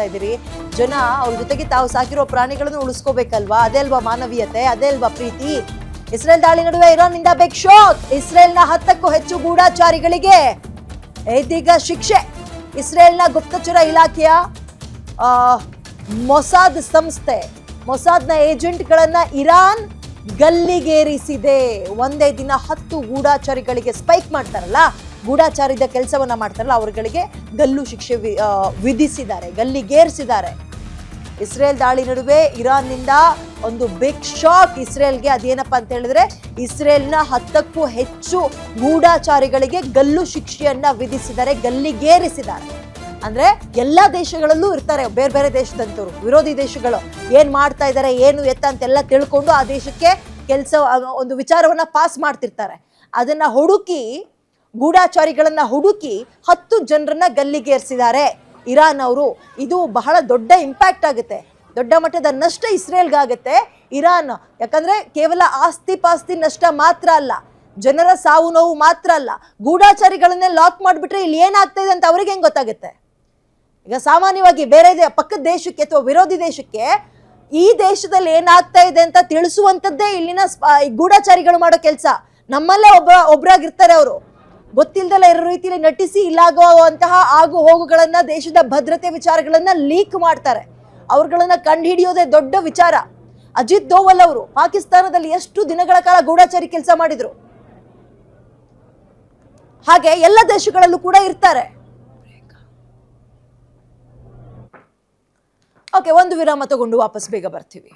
ಇದ್ದೀರಿ. ಜನ ಅವ್ರ ಜೊತೆಗೆ ತಾವು ಸಾಕಿರೋ ಪ್ರಾಣಿಗಳನ್ನು ಉಳಿಸ್ಕೋಬೇಕಲ್ವಾ? ಅದೇ ಅಲ್ವಾ ಮಾನವೀಯತೆ? ಅದೇ ಅಲ್ವಾ ಪ್ರೀತಿ? ಇಸ್ರೇಲ್ ದಾಳಿ ನಡುವೆ ಇರಾನ್ನಿಂದ ಬೆಗ್ ಶಾಕ್ ಇಸ್ರೇಲ್ನ ಹತ್ತಕ್ಕೂ ಹೆಚ್ಚು ಗೂಢಾಚಾರಿಗಳಿಗೆ ಇದೀಗ ಶಿಕ್ಷೆ. ಇಸ್ರೇಲ್ನ ಗುಪ್ತಚರ ಇಲಾಖೆಯ ಮೊಸಾದ್ ಸಂಸ್ಥೆ, ಮೊಸಾದ್ನ ಏಜೆಂಟ್ಗಳನ್ನ ಇರಾನ್ ಗಲ್ಲಿಗೇರಿಸಿದೆ. ಒಂದೇ ದಿನ ಹತ್ತು ಗೂಢಾಚಾರಿಗಳಿಗೆ ಸ್ಪೈಕ್ ಮಾಡ್ತಾರಲ್ಲ? ಗೂಢಾಚಾರಿದ ಕೆಲಸವನ್ನ ಮಾಡ್ತಾರಲ್ಲ, ಅವರುಗಳಿಗೆ ಗಲ್ಲು ಶಿಕ್ಷೆ ವಿಧಿಸಿದ್ದಾರೆ, ಗಲ್ಲಿಗೇರಿಸಿದ್ದಾರೆ. ಇಸ್ರೇಲ್ ದಾಳಿ ನಡುವೆ ಇರಾನ್ನಿಂದ ಒಂದು ಬಿಗ್ ಶಾಕ್ ಇಸ್ರೇಲ್ಗೆ. ಅದೇನಪ್ಪ ಅಂತ ಹೇಳಿದ್ರೆ, ಇಸ್ರೇಲ್ನ ಹತ್ತಕ್ಕೂ ಹೆಚ್ಚು ಗೂಢಾಚಾರಿಗಳಿಗೆ ಗಲ್ಲು ಶಿಕ್ಷೆಯನ್ನ ವಿಧಿಸಿದ್ದಾರೆ, ಗಲ್ಲಿಗೇರಿಸಿದ್ದಾರೆ. ಅಂದ್ರೆ ಎಲ್ಲಾ ದೇಶಗಳಲ್ಲೂ ಇರ್ತಾರೆ, ಬೇರೆ ಬೇರೆ ದೇಶದಂತವ್ರು, ವಿರೋಧಿ ದೇಶಗಳು. ಏನ್ ಮಾಡ್ತಾ ಇದ್ದಾರೆ ಏನು ಎತ್ತ ಅಂತೆಲ್ಲ ತಿಳ್ಕೊಂಡು ಆ ದೇಶಕ್ಕೆ ಕೆಲಸ ಒಂದು ವಿಚಾರವನ್ನ ಪಾಸ್ ಮಾಡ್ತಿರ್ತಾರೆ. ಅದನ್ನ ಹುಡುಕಿ ಗೂಢಾಚಾರಿಗಳನ್ನ ಹುಡುಕಿ ಹತ್ತು ಜನರನ್ನ ಗಲ್ಲಿಗೇರಿಸಿದ್ದಾರೆ. ಇರಾನ್ ಅವರು ಇದು ಬಹಳ ದೊಡ್ಡ ಇಂಪ್ಯಾಕ್ಟ್ ಆಗುತ್ತೆ. ದೊಡ್ಡ ಮಟ್ಟದ ನಷ್ಟ ಇಸ್ರೇಲ್ಗಾಗತ್ತೆ. ಇರಾನ್ ಯಾಕಂದ್ರೆ ಕೇವಲ ಆಸ್ತಿ ಪಾಸ್ತಿ ನಷ್ಟ ಮಾತ್ರ ಅಲ್ಲ, ಜನರ ಸಾವು ನೋವು ಮಾತ್ರ ಅಲ್ಲ, ಗೂಢಾಚಾರಿಗಳನ್ನೇ ಲಾಕ್ ಮಾಡಿಬಿಟ್ರೆ ಇಲ್ಲಿ ಏನಾಗ್ತಾ ಇದೆ ಅಂತ ಅವ್ರಿಗೆ ಹೆಂಗೆ ಗೊತ್ತಾಗುತ್ತೆ? ಈಗ ಸಾಮಾನ್ಯವಾಗಿ ಬೇರೆ ಪಕ್ಕದ ದೇಶಕ್ಕೆ ಅಥವಾ ವಿರೋಧಿ ದೇಶಕ್ಕೆ ಈ ದೇಶದಲ್ಲಿ ಏನಾಗ್ತಾ ಇದೆ ಅಂತ ತಿಳಿಸುವಂಥದ್ದೇ ಇಲ್ಲಿನ ಗೂಢಾಚಾರಿಗಳು ಮಾಡೋ ಕೆಲಸ. ನಮ್ಮಲ್ಲೇ ಒಬ್ಬ, ಒಬ್ರಾಗಿರ್ತಾರೆ ಅವರು. ಗೊತ್ತಿಲ್ಲದಲ್ಲ ಇರೋ ರೀತಿಯಲ್ಲಿ ನಟಿಸಿ ಇಲ್ಲಾಗುವಂತಹ ಆಗು ಹೋಗುಗಳನ್ನ ದೇಶದ ಭದ್ರತೆ ವಿಚಾರಗಳನ್ನ ಲೀಕ್ ಮಾಡ್ತಾರೆ. ಅವ್ರುಗಳನ್ನ ಕಂಡುಹಿಡಿಯೋದೇ ದೊಡ್ಡ ವಿಚಾರ. ಅಜಿತ್ ದೋವಲ್ ಅವರು ಪಾಕಿಸ್ತಾನದಲ್ಲಿ ಎಷ್ಟು ದಿನಗಳ ಕಾಲ ಗೂಢಾಚಾರಿ ಕೆಲಸ ಮಾಡಿದ್ರು. ಹಾಗೆ ಎಲ್ಲ ದೇಶಗಳಲ್ಲೂ ಕೂಡ ಇರ್ತಾರೆ. ಓಕೆ ಒಂದು ವಿರಾಮ ತಗೊಂಡು ವಾಪಸ್ ಬೇಗ ಬರ್ತೀವಿ.